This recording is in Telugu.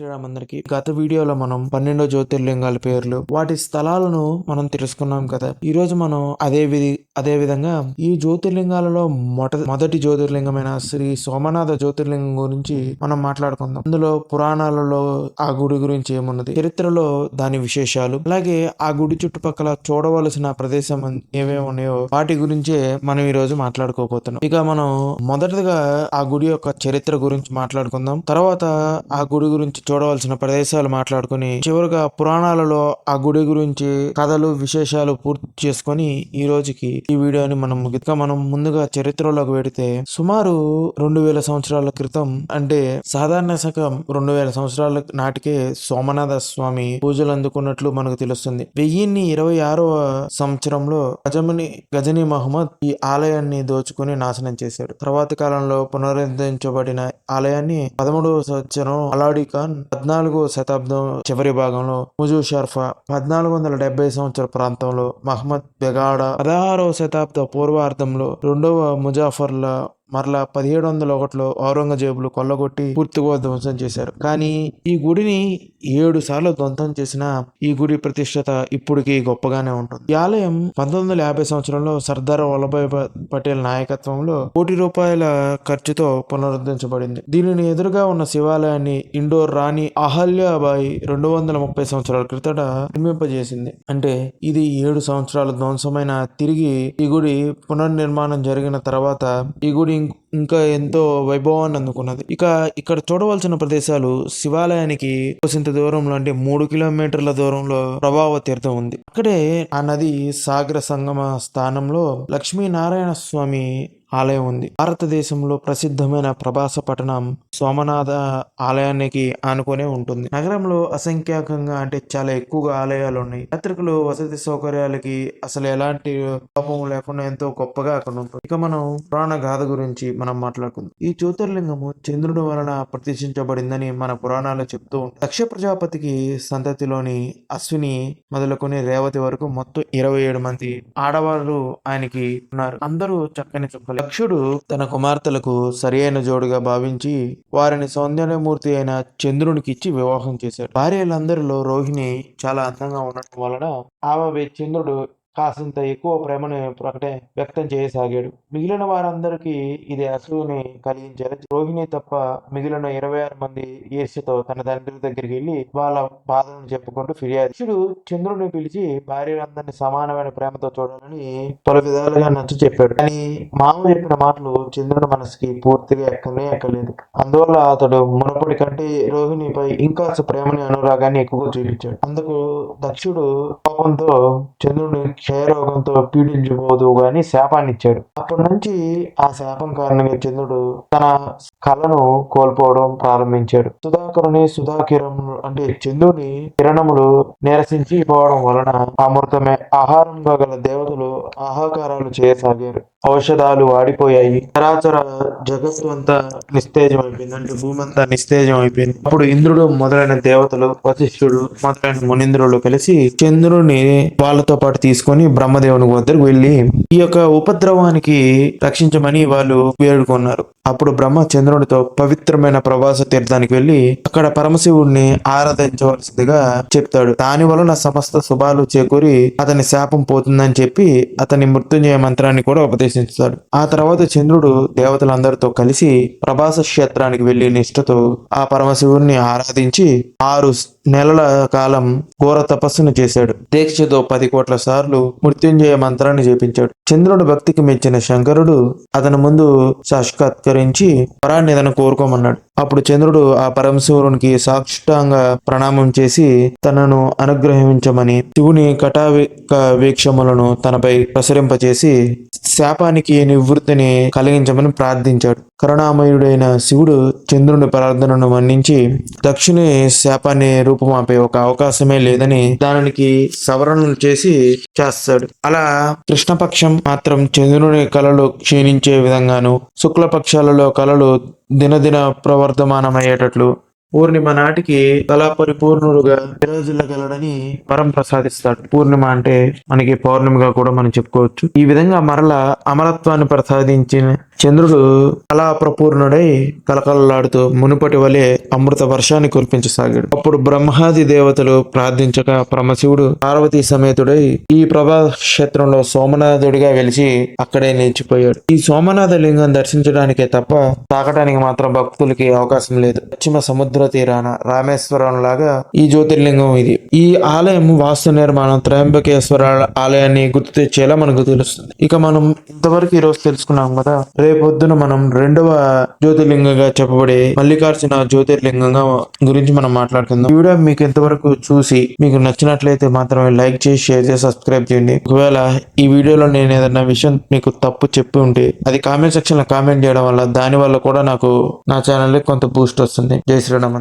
శ్రీరామ్ అందరికి గత వీడియోలో మనం పన్నెండో జ్యోతిర్లింగాల పేర్లు వాటి స్థలాలను మనం తెలుసుకున్నాం కదా. ఈ రోజు మనం అదే విధి అదే విధంగా ఈ జ్యోతిర్లింగాలలో మొట మొదటి జ్యోతిర్లింగమైన శ్రీ సోమనాథ జ్యోతిర్లింగం గురించి మనం మాట్లాడుకుందాం. అందులో పురాణాలలో ఆ గుడి గురించి ఏమున్నది చరిత్రలో దాని విశేషాలు అలాగే ఆ గుడి చుట్టుపక్కల చూడవలసిన ప్రదేశం ఏమేమి ఉన్నాయో వాటి గురించే మనం ఈ రోజు మాట్లాడుకోబోతున్నాం. ఇక మనం మొదటగా ఆ గుడి యొక్క చరిత్ర గురించి మాట్లాడుకుందాం. తర్వాత ఆ గుడి గురించి చూడవలసిన ప్రదేశాలు మాట్లాడుకుని చివరిగా పురాణాలలో ఆ గుడి గురించి కథలు విశేషాలు పూర్తి చేసుకొని ఈ రోజుకి ఈ వీడియోని మనం ముగిక మనం ముందుగా చరిత్రలోకి వెడితే సుమారు రెండు వేల సంవత్సరాల క్రితం అంటే సాధారణ శకం రెండు వేల సంవత్సరాల నాటికే సోమనాథ స్వామి పూజలు అందుకున్నట్లు మనకు తెలుస్తుంది. వెయ్యిన్ని ఇరవై ఆరవ సంవత్సరంలో గజమని గజనీ మహమ్మద్ ఈ ఆలయాన్ని దోచుకుని నాశనం చేశాడు తర్వాత కాలంలో పునరుద్ధరించబడిన ఆలయాన్ని పదమూడవ సంవత్సరం అలాడి ఖాన్ పద్నాలుగో శతాబ్దం చివరి భాగంలో ముజు షర్ఫా పద్నాలుగు వందల డెబ్బై సంవత్సర ప్రాంతంలో మహమ్మద్ బెగాడ పదహారవ శతాబ్ద పూర్వార్ధంలో రెండవ ముజాఫర్ల మరలా పదిహేడు వందల ఒకటిలో ఔరంగజేబులు కొల్లగొట్టి పూర్తిగా ధ్వంసం చేశారు. కానీ ఈ గుడిని ఏడు సార్లు ధ్వంసం చేసిన ఈ గుడి ప్రతిష్టత ఇప్పటికీ గొప్పగానే ఉంటుంది. ఈ ఆలయం పంతొమ్మిది వందల యాభై సంవత్సరంలో సర్దార్ వల్లభాయ్ పటేల్ నాయకత్వంలో కోటి రూపాయల ఖర్చుతో పునరుద్ధరించబడింది. దీనిని ఎదురుగా ఉన్న శివాలయాన్ని ఇండోర్ రాణి అహల్యాబాయి రెండు వందల ముప్పై సంవత్సరాల క్రితట నిర్మింపజేసింది. అంటే ఇది ఏడు సంవత్సరాల ధ్వంసమైన తిరిగి ఈ గుడి పునర్నిర్మాణం జరిగిన తర్వాత ఈ గుడి doing ఇంకా ఎంతో వైభవాన్ని అందుకున్నది. ఇక ఇక్కడ చూడవలసిన ప్రదేశాలు శివాలయానికి కొంత దూరంలో అంటే మూడు కిలోమీటర్ల దూరంలో ప్రభావ తీర్థం ఉంది. అక్కడే ఆ నది సాగర సంగమ స్థానంలో లక్ష్మీనారాయణ స్వామి ఆలయం ఉంది. భారతదేశంలో ప్రసిద్ధమైన ప్రభాస పట్టణం సోమనాథ ఆలయానికి ఆనుకునే ఉంటుంది. నగరంలో అసంఖ్యాకంగా అంటే చాలా ఎక్కువగా ఆలయాలు ఉన్నాయి. యాత్రికులు వసతి సౌకర్యాలకి అసలు ఎలాంటి లోపం లేకుండా ఎంతో గొప్పగా అక్కడ ఉంటుంది ఇక మనం పురాణ గాథ గురించి మనం మాట్లాడుకుందాం. ఈ జ్యోతిర్లింగము చంద్రుడి వలన ప్రతిష్ఠించబడిందని మన పురాణాలు చెప్తూ ఉంటాయి దక్ష ప్రజాపతికి సంతతిలోని అశ్విని మొదలుకొని రేవతి వరకు మొత్తం ఇరవై ఏడు మంది ఆడవాళ్ళు ఆయనకి ఉన్నారు. అందరూ చక్కని చుక్కలు. దక్షుడు తన కుమార్తెలకు సరి అయిన జోడుగా భావించి వారిని సౌందర్యమూర్తి అయిన చంద్రునికి ఇచ్చి వివాహం చేశాడు. భార్యలందరిలో రోహిణి చాలా అందంగా ఉండటం వలన ఆమె చంద్రుడు కాసింత ఎక్కువ ప్రేమను ప్రకటే వ్యక్తం చేయసాగాడు. మిగిలిన వారందరికీ ఇది అసూని కలిగించారు. రోహిణి తప్ప మిగిలిన ఇరవై ఆరు మంది ఈర్ష్యతో తన తండ్రి దగ్గరికి వెళ్ళి వాళ్ళ బాధలను చెప్పుకుంటూ ఫిర్యాదు శివుడు చంద్రుడిని పిలిచి భార్యలందరినీ సమానమైన ప్రేమతో చూడాలని పలు విధాలుగా నచ్చ చెప్పాడు. కానీ మామ చెప్పిన మాటలు చంద్రుని మనసుకి పూర్తిగా ఎక్కనే ఎక్కలేదు. అందువల్ల అతడు మునపటి కంటే రోహిణిపై ఇంకా ప్రేమని అనురాగాన్ని ఎక్కువగా చూపించాడు. అందుకు దక్షుడు కోపంతో చంద్రుడిని క్షయరోగంతో పీడించబోదు గాని శాపాన్ని ఇచ్చాడు అప్పటి నుంచి ఆ శాపం కారణంగా చంద్రుడు తన కళను కోల్పోవడం ప్రారంభించాడు. సుధాకరుని సుధాకిరం అంటే చందుని కిరణములు నిరసించి పోవడం వలన అమృతమే. ఆహారంగా గల దేవతలు ఆహాకారాలు చేయసాగారు. ఔషధాలు వాడిపోయాయి. చరాచర జగత్తు అంతా నిస్తేజం అయిపోయింది అంటే భూమి అంతా నిస్తేజం అయిపోయింది అప్పుడు ఇంద్రుడు మొదలైన దేవతలు వశిష్ఠుడు మొదలైన మునింద్రులు కలిసి చంద్రుని వాళ్ళతో పాటు తీసుకొని బ్రహ్మదేవుని వద్దకు వెళ్ళి ఈ యొక్క ఉపద్రవానికి రక్షించమని వాళ్ళు వేడుకున్నారు. అప్పుడు బ్రహ్మ చంద్రునితో పవిత్రమైన ప్రవాస తీర్థానికి వెళ్ళి అక్కడ పరమశివుడిని ఆరాధించవలసిందిగా చెప్తాడు. దాని వలన సమస్త శుభాలు చేకూరి అతని శాపం పోతుందని చెప్పి అతని మృత్యుంజయ మంత్రాన్ని కూడా ఉపదేశిస్తాడు ఆ తర్వాత చంద్రుడు దేవతలందరితో కలిసి ప్రభాస క్షేత్రానికి వెళ్ళి నిష్ఠతో ఆ పరమశివుడిని ఆరాధించి ఆరు నెలల కాలం ఘోర తపస్సును చేశాడు. దీక్షతో పది కోట్ల సార్లు మృత్యుంజయ మంత్రాన్ని చేపించాడు చంద్రుడు భక్తికి మెచ్చిన శంకరుడు అతని ముందు సాక్షాత్కరించి వరాన్ని అతను కోరుకోమన్నాడు. అప్పుడు చంద్రుడు ఆ పరమశివునికి సాక్షాంగ ప్రణామం చేసి తనను అనుగ్రహించమని శివుని కటావిక వీక్షములను తనపై ప్రసరింపచేసి శాపానికి నివృత్తిని కలిగించమని ప్రార్థించాడు. కరుణామయుడైన శివుడు చంద్రుని ప్రార్థనను మన్నించి దక్షిణి శాపాన్ని రూపుమాపే ఒక అవకాశమే లేదని దానికి సవరణలు చేసి చేస్తాడు. అలా కృష్ణపక్షం మాత్రం చంద్రుని కళలు క్షీణించే విధంగాను శుక్లపక్షాలలో కళలు దినదిన ప్రవర్ధమానమయ్యేటట్లు. పూర్ణిమ నాటికి కళా పరిపూర్ణుడుగా విరాజిల్లగలడని వరం ప్రసాదిస్తాడు. పూర్ణిమ అంటే మనకి పౌర్ణమిగా కూడా మనం చెప్పుకోవచ్చు. ఈ విధంగా మరల అమరత్వాన్ని ప్రసాదించిన చంద్రుడు కళా ప్రపూర్ణుడై కలకలలాడుతూ మునుపటి వలె అమృత వర్షాన్ని కురిపించసాగాడు. అప్పుడు బ్రహ్మాది దేవతలు ప్రార్థించక పరమశివుడు పార్వతీ సమేతుడై ఈ ప్రభా క్షేత్రంలో సోమనాథుడిగా వెలిసి అక్కడే నిలిచిపోయాడు. ఈ సోమనాథ లింగం దర్శించడానికే తప్ప తాకడానికి మాత్రం భక్తులకి అవకాశం లేదు. పశ్చిమ సముద్ర తీరాన రామేశ్వరం లాగా ఈ జ్యోతిర్లింగం ఇది. ఈ ఆలయం వాస్తు నిర్మాణం త్రయంబకేశ్వర ఆలయాన్ని గుర్తు తెచ్చేలా మనకు తెలుస్తుంది. ఇక మనం ఇంతవరకు ఈ రోజు తెలుసుకున్నాం కదా రేపొద్దున మనం రెండవ జ్యోతిర్లింగంగా చెప్పబడే మల్లికార్జున జ్యోతిర్లింగంగా గురించి మనం మాట్లాడుకుందాం. ఈ వీడియో మీకు ఎంతవరకు చూసి మీకు నచ్చినట్లయితే మాత్రమే లైక్ చేసి షేర్ చేసి సబ్స్క్రైబ్ చేయండి. ఒకవేళ ఈ వీడియోలో నేను ఏదైనా విషయం మీకు తప్పు చెప్పి ఉంటే అది కామెంట్ సెక్షన్లో కామెంట్ చేయడం వల్ల దాని వల్ల కూడా నాకు నా ఛానల్ కొంత బూస్ట్ వస్తుంది. జై శ్రీరామ్